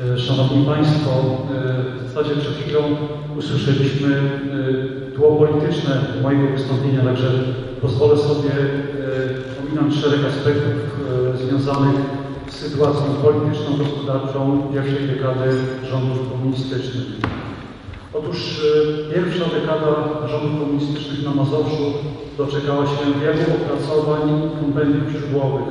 E, Szanowni Państwo, e, w zasadzie przed chwilą usłyszeliśmy e, tło polityczne mojego wystąpienia, także pozwolę sobie ominąć szereg aspektów związanych z sytuacją polityczną, gospodarczą pierwszej dekady rządów komunistycznych. Otóż pierwsza dekada rządów komunistycznych na Mazowszu doczekała się wielu opracowań i kompendiów źródłowych,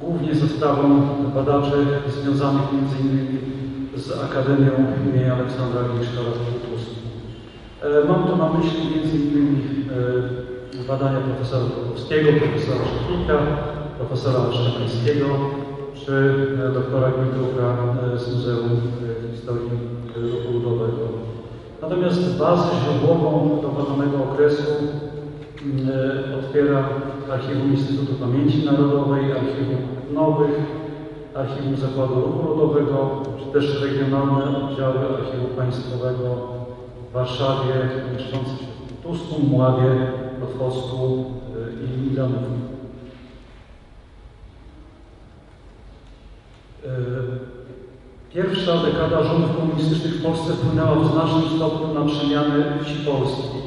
głównie ze sprawą badaczy związanych m.in. z Akademią im. Aleksandra Agnieszka Rasputus. E, Mam tu na myśli m.in. e, badania profesora Kotowskiego, profesora Szefika, profesora Szczepańskiego czy e, doktora Gmitruka e, z Muzeum Historii Ruchu Ludowego. Natomiast bazę źródłową do badanego okresu mm, otwiera Archiwum Instytutu Pamięci Narodowej, Archiwum Nowych, Archiwum Zakładu Ruchu Ludowego, czy też regionalne oddziały Archiwum Państwowego w Warszawie, mieszczące się w Tusku, Mławie, Otwocku e, i Milanówku. E, Pierwsza dekada rządów komunistycznych w Polsce wpłynęła w znacznym stopniu na przemiany wsi polskiej.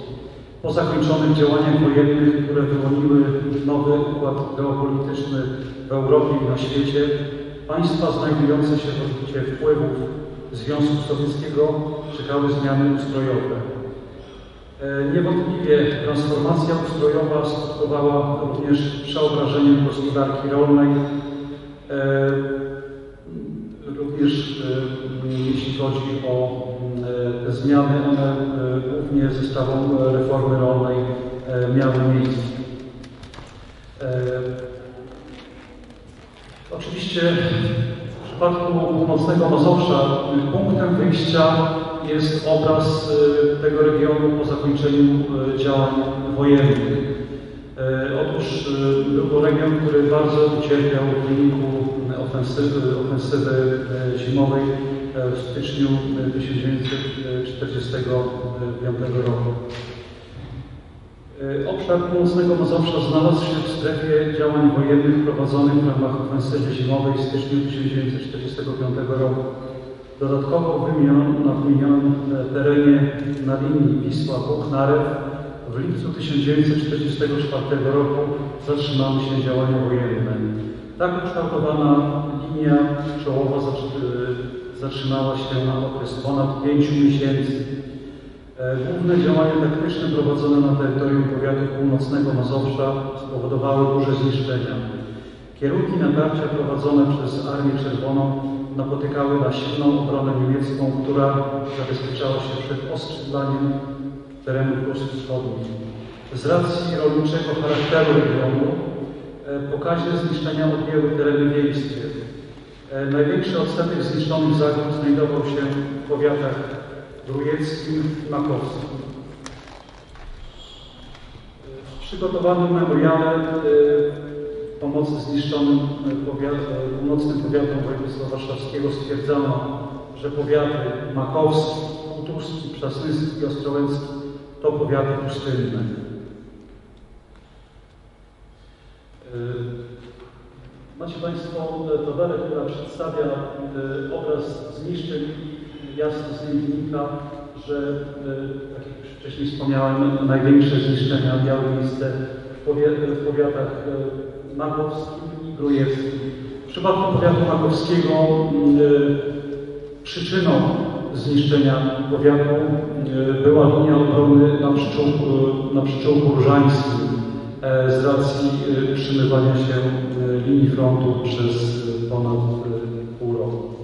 Po zakończonych działaniach wojennych, które wyłoniły nowy układ geopolityczny w Europie i na świecie, państwa znajdujące się w orbicie wpływów Związku Sowieckiego czekały zmiany ustrojowe. E, Niewątpliwie transformacja ustrojowa skutkowała również przeobrażeniem gospodarki rolnej, e, Również e, jeśli chodzi o te zmiany, one głównie ze sprawą reformy rolnej miały miejsce. Oczywiście w przypadku północnego Mazowsza punktem wyjścia jest obraz e, tego regionu po zakończeniu e, działań wojennych. E, Otóż był to region, który bardzo ucierpiał w wyniku ofensywy, ofensywy zimowej w styczniu e, 1945 roku. E, Obszar północnego Mazowsza znalazł się w strefie działań wojennych prowadzonych w ramach ofensywy zimowej w styczniu 1945 roku. Dodatkowo wymieniono na wymienionym e, terenie na linii Wisła-Buchnarew w lipcu 1944 roku zatrzymały się działania wojenne. Tak ukształtowana linia czołowa zatrzy- zatrzymała się na okres ponad 5 miesięcy. E, Główne działania taktyczne prowadzone na terytorium powiatu północnego Mazowsza spowodowały duże zniszczenia. Kierunki natarcia prowadzone przez Armię Czerwoną napotykały na silną obronę niemiecką, która zabezpieczała się przed oskrzydlaniem terenu Prusy Wschodnich. Z racji rolniczego charakteru regionu e, pokaźne zniszczenia objęły tereny wiejskie. E, Największy odsetek zniszczonych zagród znajdował się w powiatach Grujeckim i Makowskim. W przygotowanym memoriale e, pomocy zniszczonym powiat, e, północnym powiatom województwa warszawskiego stwierdzano, że powiaty Makowski, Kutuski, Przasnyski i Ostrołęcki to powiaty pustynne. Macie Państwo tabelę, która przedstawia obraz zniszczeń jasno z niej wynika, że, e, tak jak już wcześniej wspomniałem, największe zniszczenia miały miejsce w, w powiatach e, makowskim i grujewskim. W przypadku powiatu makowskiego m, e, przyczyną zniszczenia powiatu była linia obrony na przyczółku, na przyczółku różańskim z racji utrzymywania się linii frontu przez ponad e, pół roku. E,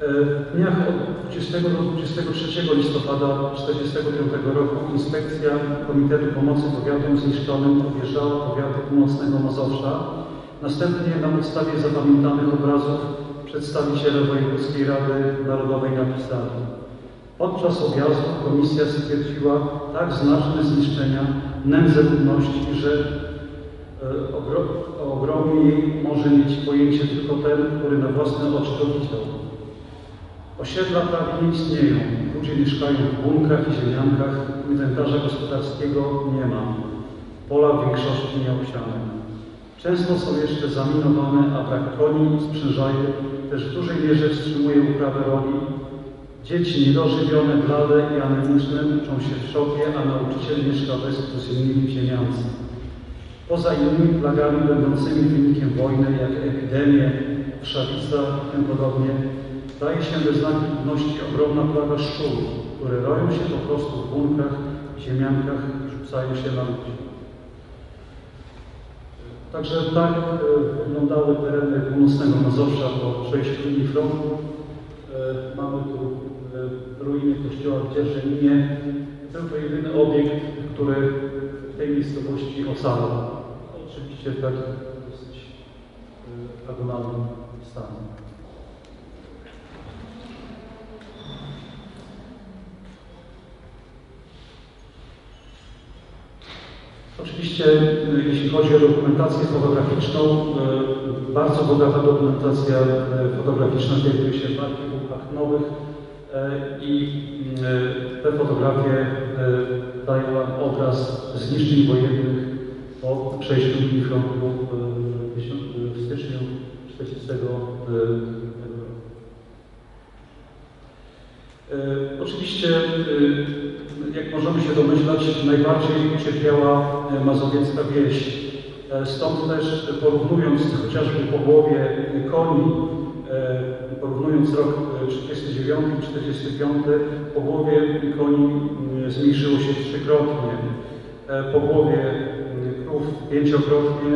W dniach od 20 do 23 listopada 1945 roku Inspekcja Komitetu Pomocy Powiatom Zniszczonym objeżdżała powiaty północnego Mazowsza. Następnie na podstawie zapamiętanych obrazów przedstawiciele Wojewódzkiej Rady Narodowej napisali Podczas objazdu komisja stwierdziła tak znaczne zniszczenia nędzę ludności, że e, o ogromie jej może mieć pojęcie tylko ten, który na własne oczy to widział. Osiedla prawie nie istnieją. Ludzie mieszkają w bunkrach i ziemiankach. Inwentarza gospodarskiego nie ma. Pola w większości nieobsiane. Często są jeszcze zaminowane, a brak koni i sprzężaju też w dużej mierze wstrzymuje uprawę roli. Dzieci niedożywione, blade i anemiczne uczą się w szopie, a nauczyciel mieszka wespół z innymi w ziemiance. Poza innymi plagami będącymi wynikiem wojny, jak epidemie, wszawica i tym podobnie, daje się we znak ludności ogromna plaga szczurów, które roją się po prostu w bunkrach, ziemiankach i rzucają się na ludzi. Także tak e, wyglądały tereny północnego Mazowsza po przejściu linii frontu. E, Mamy tu e, ruiny kościoła w Dzierżeninie. Był to jedyny obiekt, który w tej miejscowości ocalał. Oczywiście w takim dosyć agonalnym stanie. Oczywiście, e, jeśli chodzi o dokumentację fotograficzną, e, bardzo bogata dokumentacja e, fotograficzna znajduje się w archiwach nowych i te fotografie dają nam obraz zniszczeń wojennych po przejściu linii frontu w styczniu 1940 roku. Oczywiście jak możemy się domyślać, najbardziej cierpiała mazowiecka wieś. Stąd też porównując chociażby po głowie koni, porównując rok 39 45, po głowie koni zmniejszyło się trzykrotnie, po głowie krów pięciokrotnie,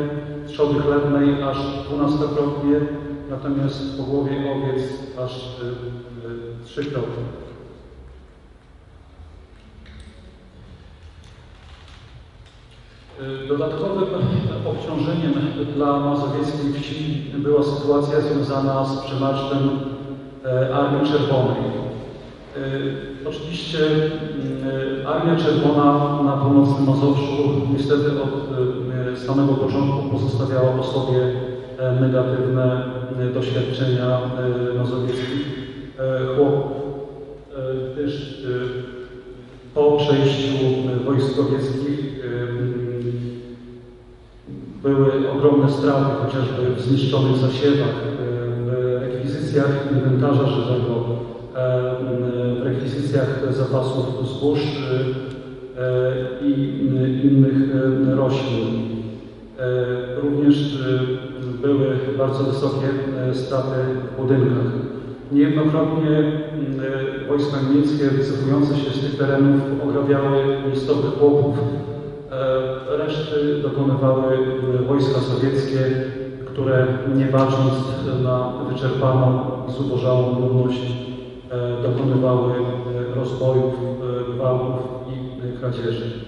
trzody chlebnej aż dwunastokrotnie, natomiast po głowie owiec aż trzykrotnie. Dodatkowym obciążeniem dla mazowieckiej wsi była sytuacja związana z przemarszem Armii Czerwonej. Oczywiście Armia Czerwona na północnym Mazowszu niestety od samego początku pozostawiała po sobie negatywne doświadczenia mazowieckich chłopów, gdyż po przejściu wojsk były ogromne straty, chociażby w zniszczonych zasiewach, w rekwizycjach inwentarza żywego, w rekwizycjach zapasów zbóż i innych roślin. Również były bardzo wysokie straty w budynkach. Niejednokrotnie wojska niemieckie wycofujące się z tych terenów ograbiały miejscowych chłopów, reszty dokonywały wojska sowieckie, które nie bacząc na wyczerpaną i zubożałą ludność, dokonywały rozbojów, gwałtów i kradzieży.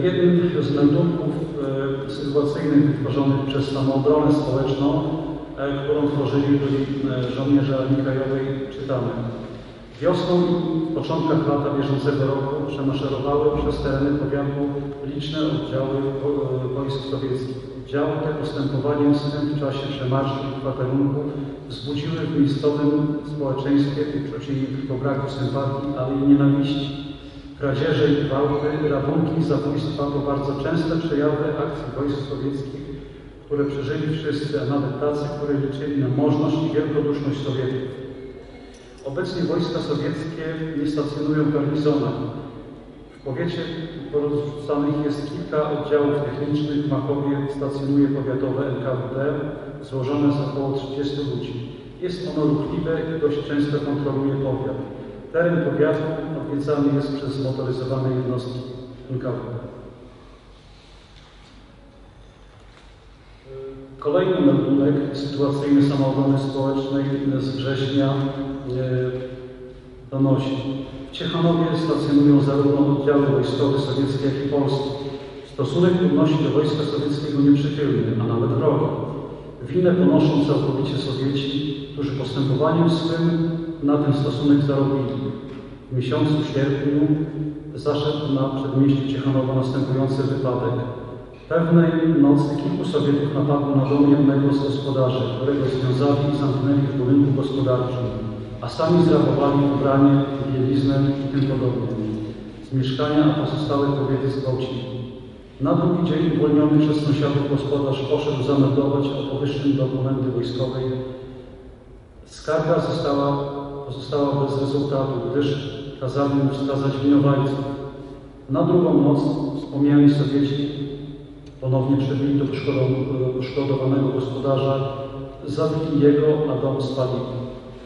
W jednym z meldunków sytuacyjnych wytworzonych przez samoobronę społeczną, którą tworzyli byli żołnierze Armii Krajowej, czytamy Wiosną i w początkach lata bieżącego roku przemaszerowały przez tereny powiatu liczne oddziały wojsk sowieckich. Oddziały te postępowaniem swym w czasie przemarszu i kwaterunku wzbudziły w miejscowym społeczeństwie uczucie nie tylko braku sympatii, ale i nienawiści. Kradzieże i gwałty, rabunki, zabójstwa to bardzo częste przejawy akcji wojsk sowieckich, które przeżyli wszyscy, a nawet tacy, które liczyli na możność i wielkoduszność Sowietów. Obecnie wojska sowieckie nie stacjonują w garnizonach. W powiecie porozrzucanych jest kilka oddziałów technicznych. W Makowie stacjonuje powiatowe NKWD złożone z około 30 ludzi. Jest ono ruchliwe i dość często kontroluje powiat. Teren powiatu odwiedzany jest przez zmotoryzowane jednostki NKWD. Kolejny meldunek sytuacyjny samoobrony społecznej z września donosi. W Ciechanowie stacjonują zarówno oddziały wojskowe sowieckie, jak i polskie. Stosunek ludności do wojska sowieckiego nieprzychylny, a nawet wrogi. Winę ponoszą całkowicie Sowieci, którzy postępowaniem swym na ten stosunek zarobili. W miesiącu sierpniu zaszedł na przedmieściu Ciechanowa następujący wypadek. Pewnej nocy kilku Sowietów napadło na dom jednego z gospodarzy, którego związali i zamknęli w budynku gospodarczym, a sami zrabowali ubranie, bieliznę i tym podobne. Z mieszkania, a pozostałe kobiety zgwałcili. Na drugi dzień uwolniony przez sąsiadów gospodarz poszedł zameldować o powyższym dokumenty wojskowej. Skarga została, pozostała bez rezultatu, gdyż kazali mu wskazać winowajców. Na drugą noc wspomniani Sowieci ponownie przebili do poszkodowanego gospodarza, zabili jego, a dom spalili.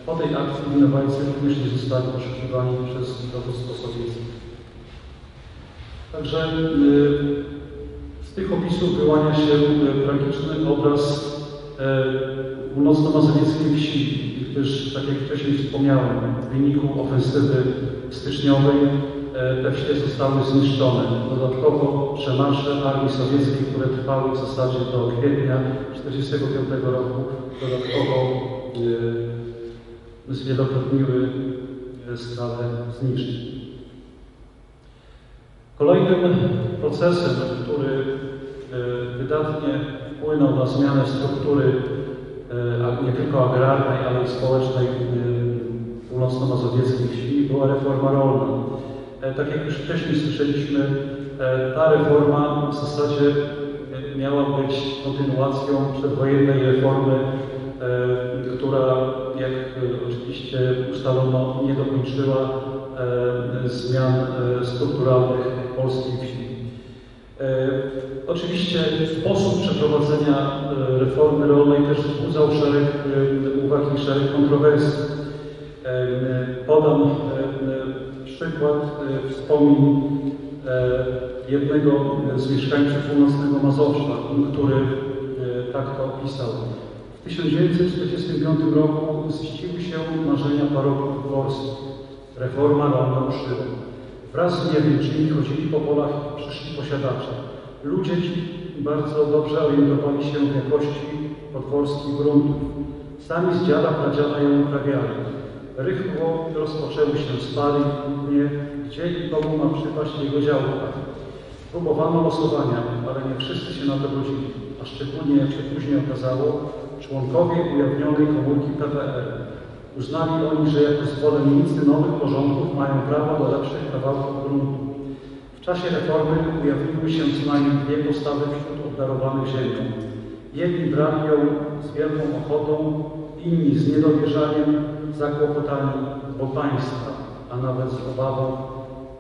Po tej akcji winowajcy również nie zostali poszukiwani przez dowództwo sowieckie. Także y, z tych opisów wyłania się y, tragiczny obraz y, północno-mazowieckiej wsi, gdyż, tak jak wcześniej wspomniałem, w wyniku ofensywy styczniowej te wsie zostały zniszczone. Dodatkowo przemarsze armii sowieckiej, które trwały w zasadzie do kwietnia 1945 roku, dodatkowo zwielokrotniły skalę zniszczeń. Kolejnym procesem, który e, wydatnie wpłynął na zmianę struktury e, nie tylko agrarnej, ale i społecznej e, północno-mazowieckiej wsi była reforma rolna. Tak jak już wcześniej słyszeliśmy, ta reforma w zasadzie miała być kontynuacją przedwojennej reformy, która, jak oczywiście ustalono, nie dokończyła zmian strukturalnych polskiej wsi. E, oczywiście sposób przeprowadzenia e, reformy rolnej też wzbudzał szereg e, uwag i szereg kontrowersji. Podam przykład wspomnień jednego z mieszkańców północnego Mazowsza, który tak to opisał. W 1945 roku ziściły się marzenia baroków dworskich. Reforma rolna ruszyła. Wraz z niewielczymi chodzili po polach przyszli posiadacze. Ludzie ci bardzo dobrze orientowali się w jakości podworskich gruntów. Sami z dziada pradziada ją uprawiali. Rychło rozpoczęły się spary nie gdzie i komu ma przypaść jego działka. Próbowano losowania, ale nie wszyscy się na to godzili, a szczególnie, jak się później okazało, członkowie ujawnionej komórki PPR Uznali oni, że jako zwolennicy nowych porządków mają prawo do lepszych kawałków gruntu. W czasie reformy ujawniły się co najmniej dwie postawy wśród obdarowanych ziemią. Jedni brali ją z wielką ochotą, inni z niedowierzaniem, zakłopotani, bo państwa, a nawet z obawą,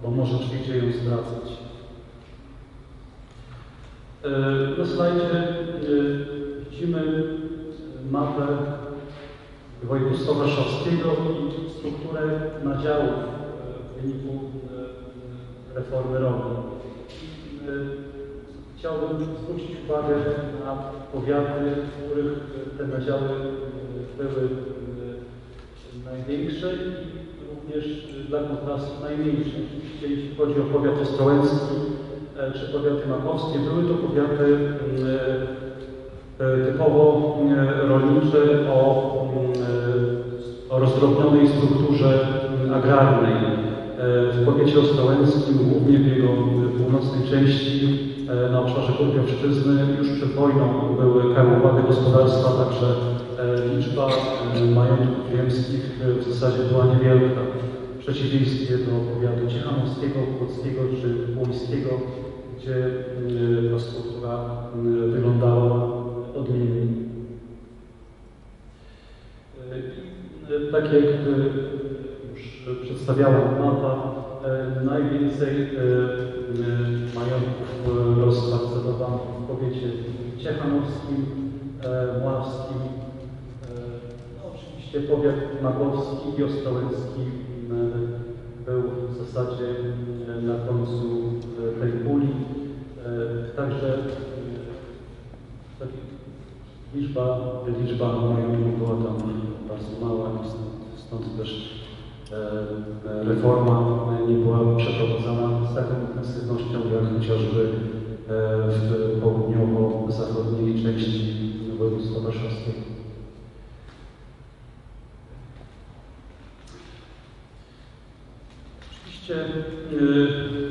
bo może przyjdzie ją zdradzać. E, na slajdzie e, widzimy mapę województwa warszawskiego i strukturę nadziałów e, w wyniku e, reformy rolnej. E, chciałbym zwrócić uwagę na powiaty, w których te nadziały były największe i również dla kontrastu najmniejsze. Oczywiście jeśli chodzi o powiat ostrołęcki czy powiaty makowskie, były to powiaty typowo rolnicze o o rozdrobnionej strukturze agrarnej. E, w powiecie ostrołęckim, głównie w jego północnej części, e, na obszarze Kurpiowszczyzny, już przed wojną były karłowane gospodarstwa, także e, liczba majątków ziemskich w zasadzie była niewielka. W przeciwieństwie do powiatu ciechanowskiego, płockiego czy płońskiego, gdzie ta struktura wyglądała odmiennie. Tak jak e, już przedstawiała mapa, e, najwięcej majątków rozparcelowano w powiecie ciechanowskim, mławskim, no oczywiście powiat makowski i ostrołęcki był w zasadzie na końcu tej puli. Także liczba, liczba majątków była tam bardzo mała i stąd też e, reforma nie była przeprowadzana z taką intensywnością, jak chociażby e, w południowo-zachodniej części województwa warszawskiego. Oczywiście, e,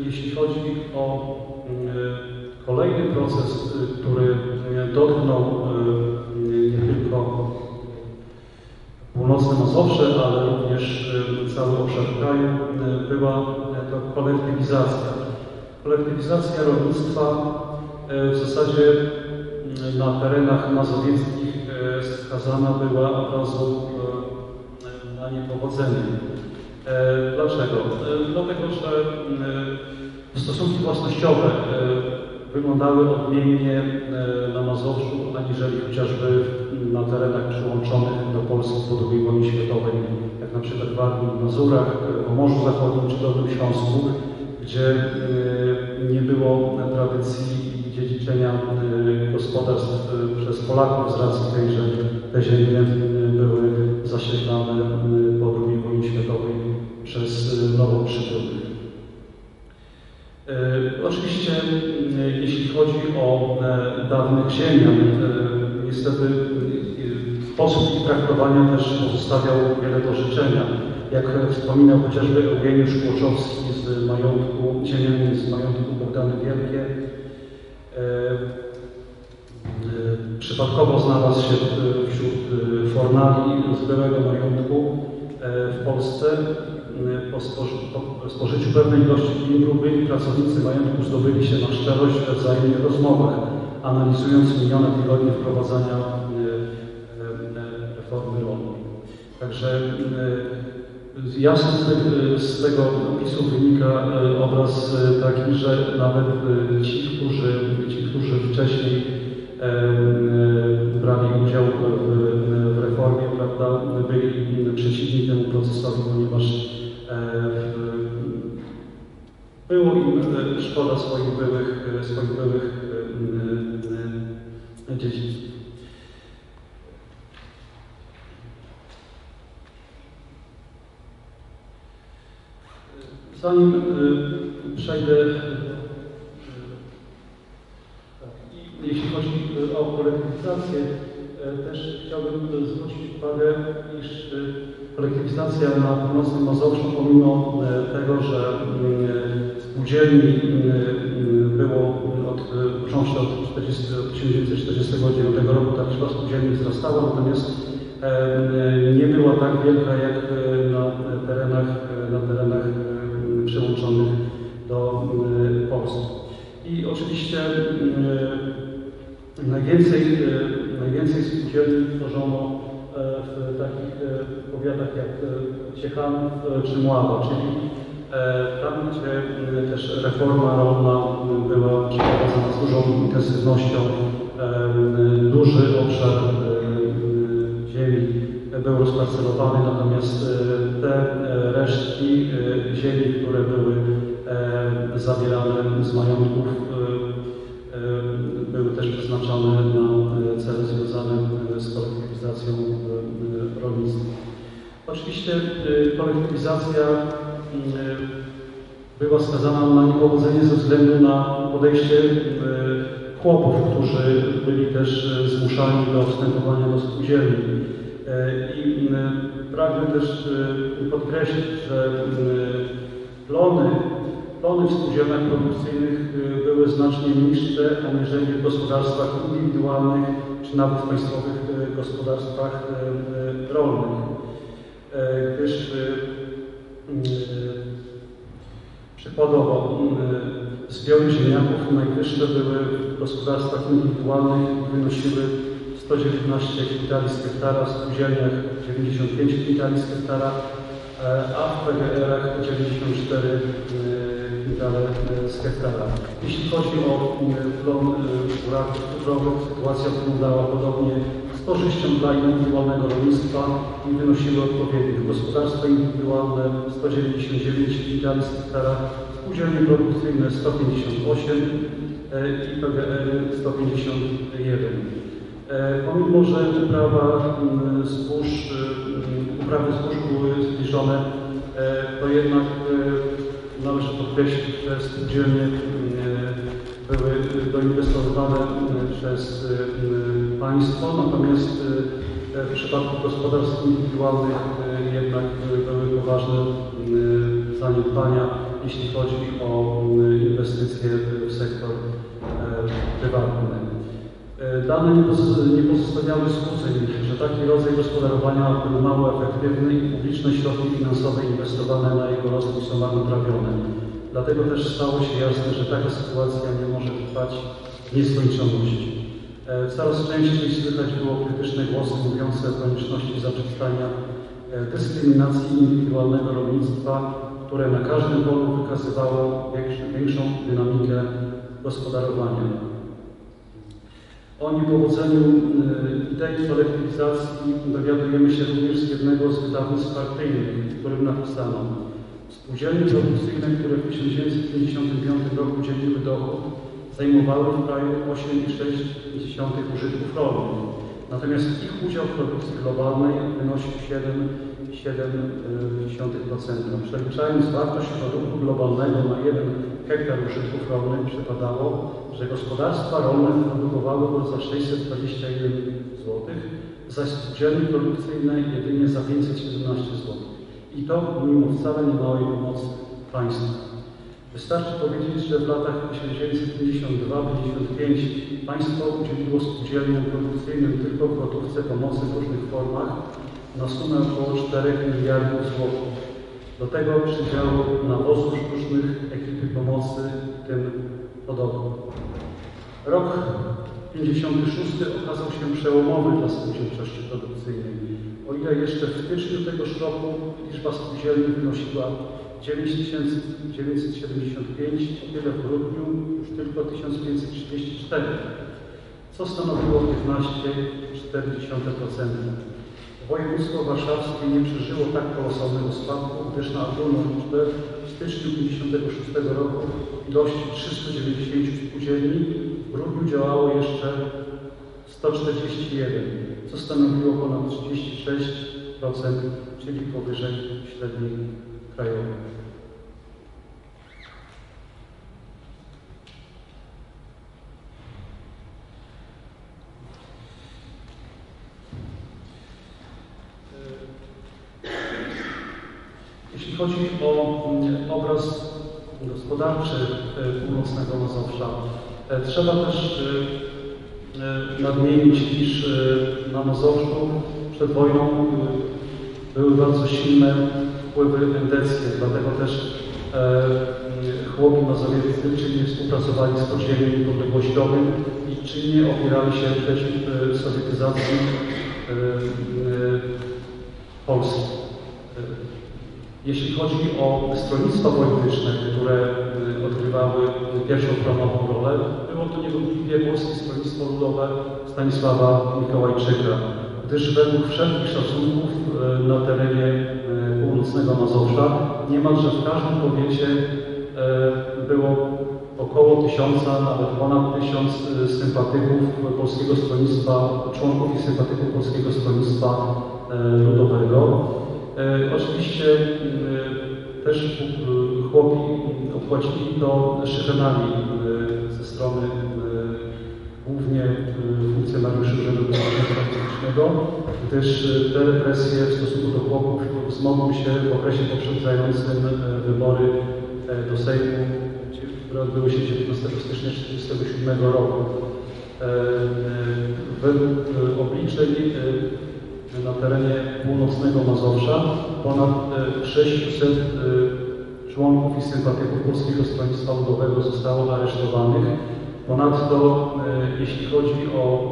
jeśli chodzi o Kolejny proces, który dotknął północne Mazowsze, ale również y, cały obszar kraju, y, była y, to kolektywizacja. Kolektywizacja rolnictwa w zasadzie na terenach mazowieckich skazana była od razu na niepowodzenie. Dlaczego? Dlatego, że stosunki własnościowe wyglądały odmiennie y, na Mazowszu, aniżeli chociażby na terenach przyłączonych do Polski po II wojnie światowej, jak na przykład w Warmii i Mazurach, y, Pomorzu Zachodnim czy Dolnym Śląsku, gdzie y, nie było tradycji dziedziczenia gospodarstw przez Polaków z racji tej, że te ziemie były zasiedlane po II wojnie światowej przez nowo przybyłych. E, Oczywiście, e, chodzi o e, dawnych ziemian, niestety e, sposób ich traktowania też pozostawiał wiele do życzenia. Jak wspominał chociażby Eugeniusz Kłoczowski z majątku, ziemianin z majątku Bogdany Wielkie, e, przypadkowo znalazł się wśród fornali z byłego majątku w Polsce. E, Po, spoży, po spożyciu pewnej ilości winu byli pracownicy majątku zdobyli się na szczerość we wzajemnych rozmowach, analizując minione tygodnie wprowadzania e, e, reformy rolnej. Także jasno z, te- z tego opisu wynika obraz taki, że nawet ci, którzy, ci, którzy wcześniej brali udział w szkoda swoich byłych, e, swoich byłych e, e, dziedzictw. Zanim przejdę, tak, jeśli chodzi o kolektywizację, też chciałbym zwrócić uwagę, iż kolektywizacja na północnym Mazowszu, pomimo tego, że spółdzielni y, y, było od, y, począwszy od 40, od 1949 roku, ta liczba spółdzielni wzrastała, natomiast nie była tak wielka jak na terenach, na terenach przyłączonych do Polski. I oczywiście najwięcej, najwięcej spółdzielni tworzono e, w takich e, powiatach jak e, Ciechanów czy Mława, czyli e, tam, gdzie też reforma rolna e, była przeprowadzana z dużą intensywnością, e, duży obszar ziemi był rozparcelowany, natomiast te resztki ziemi, które były zabierane z majątków, były też przeznaczone na cele związane z kolektywizacją rolnictwa. Oczywiście kolektywizacja była skazana na niepowodzenie ze względu na podejście e, chłopów, którzy byli też e, zmuszani do wstępowania do spółdzielni. E, I e, pragnę też e, podkreślić, że e, plony, plony w spółdzielniach produkcyjnych e, były znacznie niższe aniżeli w gospodarstwach indywidualnych czy nawet w państwowych e, gospodarstwach e, e, rolnych. E, Gdyż e, e, Przykładowo y, zbiory ziemniaków najwyższe były w gospodarstwach indywidualnych i wynosiły 119 kwintali z hektara, w spółdzielniach 95 kwintali z hektara, e, a w PGR-ach 94 y, kwintale y, z hektara. Jeśli chodzi o y, plon y, uraków cukrowych, sytuacja wyglądała podobnie z korzyścią dla indywidualnego rolnictwa i wynosiły odpowiednio gospodarstwa indywidualne 199 kwintali z hektara, spółdzielnie produkcyjne 158 e, i PGR 151. E, Pomimo, że uprawa mm, zbóż, uprawy zbóż były zbliżone, e, to jednak e, należy podkreślić, że spółdzielnie były doinwestowane mm, przez y, państwo, natomiast w przypadku gospodarstw indywidualnych jednak były poważne zaniedbania, jeśli chodzi o inwestycje w sektor e, prywatne. E, Dane nie poz- nie pozostawiały skróceń, że taki rodzaj gospodarowania był mało efektywny i publiczne środki finansowe inwestowane na jego rozwój są marnotrawione. Dlatego też stało się jasne, że taka sytuacja nie może trwać w nieskończoność. E, Coraz częściej słychać było krytyczne głosy mówiące o konieczności zaprzestania e, dyskryminacji indywidualnego rolnictwa, które na każdym polu wykazywało większą, dynamikę gospodarowania. O niepowodzeniu y, idei kolektywizacji dowiadujemy się również z jednego z wydawnictw partyjnych, w którym napisano Spółdzielnie produkcyjne, które w 1955 roku dzieliły dochód, zajmowały w kraju 8,6 użytków rolnych. Natomiast ich udział w produkcji globalnej wynosił 7,7%. Przeliczając wartość produktu globalnego na 1 hektar użytków rolnych przypadało, że gospodarstwa rolne produkowały go za 621 zł, zaś spółdzielnie produkcyjne jedynie za 517 zł. I to mimo wcale nie małej pomocy państwa. Wystarczy powiedzieć, że w latach 1952-1955 państwo udzieliło spółdzielniom produkcyjnym tylko w gotówce pomocy w różnych formach na sumę około 4 miliardów złotych. Do tego przydziało nawozów sztucznych, ekipy pomocy, tym podobne. Rok 56 okazał się przełomowy dla spółdzielczości produkcyjnej. O ile jeszcze w styczniu tegoż roku liczba spółdzielni wynosiła 9975, o tyle w grudniu już tylko 1534, co stanowiło 15,4%. Województwo warszawskie nie przeżyło tak kolosalnego spadku, gdyż na ogólną liczbę w styczniu 1956 roku ilości 390 spółdzielni w grudniu działało jeszcze 141, co stanowiło ponad 36%, czyli powyżej średniej krajowej. Jeśli chodzi o mm, obraz gospodarczy e, północnego Mazowsza, e, trzeba też e, nadmienić, iż na Mazowszu przed wojną były bardzo silne wpływy endeckie, dlatego też e, chłopi mazowieccy czynnie współpracowali z podziemiem niepodległościowym i czynnie opierali się przeciw e, sowietyzacji e, e, Polski. E, jeśli chodzi o stronnictwa polityczne, które y, odgrywały pierwszą planową rolę, było to niewątpliwie Polskie Stronnictwo Ludowe Stanisława Mikołajczyka, gdyż według wszelkich szacunków na terenie północnego Mazowsza niemalże w każdym powiecie było około tysiąca, nawet ponad tysiąc sympatyków Polskiego Stronnictwa, członków i sympatyków Polskiego Stronnictwa Ludowego. E, Oczywiście e, też e, chłopi opłacili to szyfrenami e, ze strony e, głównie e, funkcjonariuszy Urzędu Bezpieczeństwa Publicznego, gdyż e, te represje w stosunku do chłopów wzmogły się w okresie poprzedzającym e, wybory e, do Sejmu, które odbyły się 19 stycznia 1947 roku. E, e, Według obliczeń na terenie północnego Mazowsza ponad e, 600 e, członków i sympatyków Polskiego Stronnictwa Ludowego zostało aresztowanych. Ponadto, e, jeśli chodzi o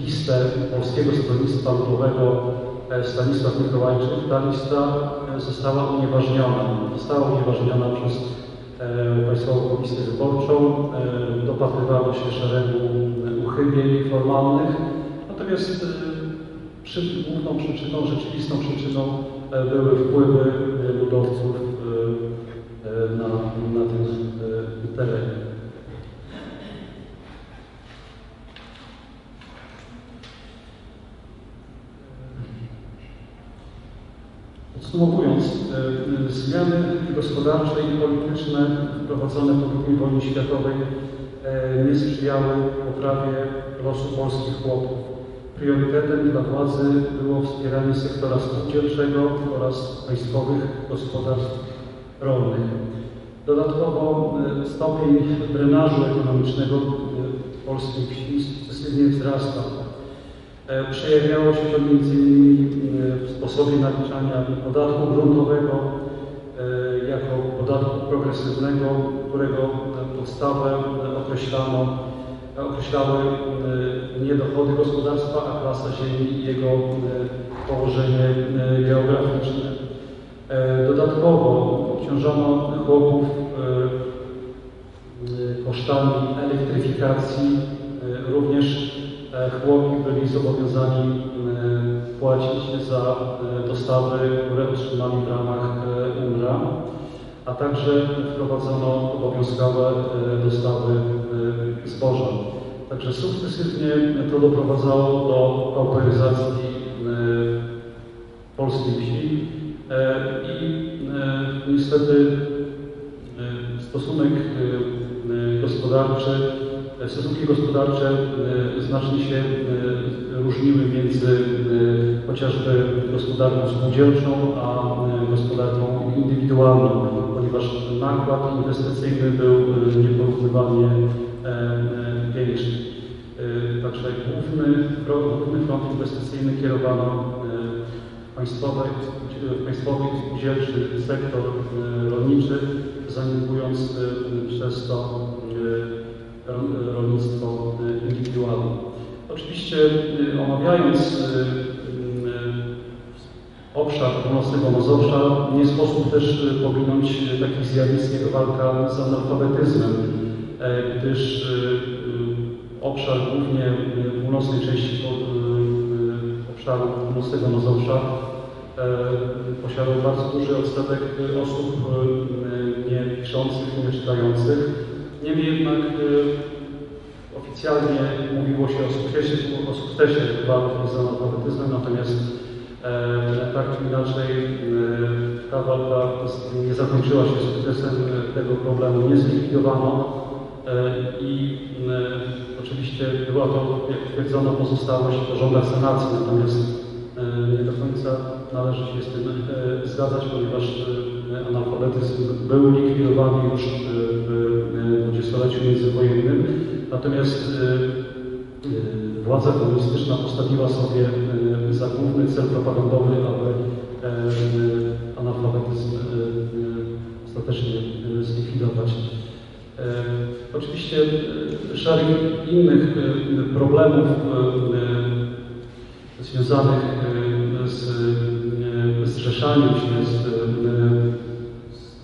listę Polskiego Stronnictwa Ludowego e, Stanisław Mikołajczyk, ta lista e, została unieważniona. Została unieważniona przez Państwową Komisję Wyborczą. Dopatrywano się szeregu uchybień formalnych. Natomiast przy, główną przyczyną, rzeczywistą przyczyną były wpływy ludowców e, e, na, na tym e, terenie. Podsumowując, e, e, zmiany gospodarcze i polityczne wprowadzone po II wojnie światowej e, nie sprzyjały poprawie losu polskich chłopów. Priorytetem dla władzy było wspieranie sektora spółdzielczego oraz państwowych gospodarstw rolnych. Dodatkowo stopień drenażu ekonomicznego polskiej wsi sukcesywnie wzrasta. E, Przejawiało się to m.in. w sposobie naliczania podatku gruntowego e, jako podatku progresywnego, którego podstawę określano, określały e, nie dochody gospodarstwa, a klasa ziemi i jego e, położenie e, geograficzne. E, Dodatkowo obciążono chłopów e, e, kosztami elektryfikacji. E, Również e, chłopi byli zobowiązani e, płacić za e, dostawy, które otrzymali w ramach e, UNRWA, a także wprowadzono obowiązkowe dostawy zboża. Także sukcesywnie to doprowadzało do pauperyzacji polskiej wsi i niestety stosunek gospodarczy, stosunki gospodarcze e, znacznie się e, różniły między e, chociażby gospodarką spółdzielczą a gospodarką indywidualną, ponieważ nakład inwestycyjny był nieporównywalnie większy. Także główny, główny front inwestycyjny kierowano państwowy, państwowy spółdzielczy sektor rolniczy, zaniedbując przez to rolnictwo indywidualne. Oczywiście e, omawiając e, e, obszar północnego Mazowsza, nie sposób też pominąć takich zjawisk jak walka z analfabetyzmem, e, gdyż obszar głównie północnej części obszaru północnego Mazowsza e, posiadał bardzo duży odsetek osób nie piszących, nie czytających. Niemniej jednak e, Oficjalnie mówiło się o sukcesie, o sukcesie walki z analfabetyzmem, natomiast e, tak czy inaczej e, ta walka nie zakończyła się sukcesem, e, tego problemu nie zlikwidowano e, i e, oczywiście była to, jak twierdzono, pozostałość po rządach sanacji, natomiast e, nie do końca należy się z tym e, zgadzać, ponieważ e, analfabetyzm był likwidowany już w e, dwudziestoleciu międzywojennym. Natomiast y, y, władza komunistyczna postawiła sobie y, za główny cel propagandowy, aby e, analfabetyzm ostatecznie zlikwidować. E, Oczywiście szereg innych problemów związanych z zrzeszaniem się, z,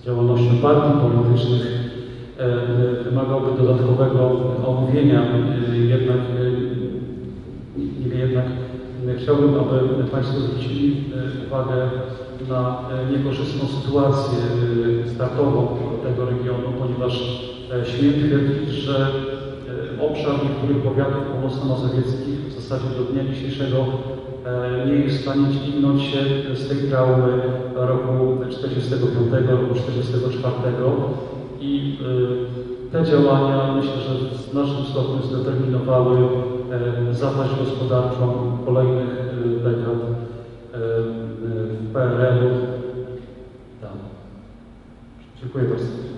działalnością partii politycznych e, wymagałby dodatkowego omówienia. Jednak, e, jednak e, chciałbym, aby Państwo zwrócili e, uwagę na niekorzystną sytuację startową tego regionu, ponieważ śmiem twierdzić, że obszar niektórych powiatów północno-mazowieckich w zasadzie do dnia dzisiejszego nie jest w stanie dźwignąć się z tej traumy roku 45, roku 44 i te działania myślę, że w znacznym stopniu zdeterminowały e, zapaść gospodarczą kolejnych dekad e, y, PRL-u. Tak. Dziękuję bardzo.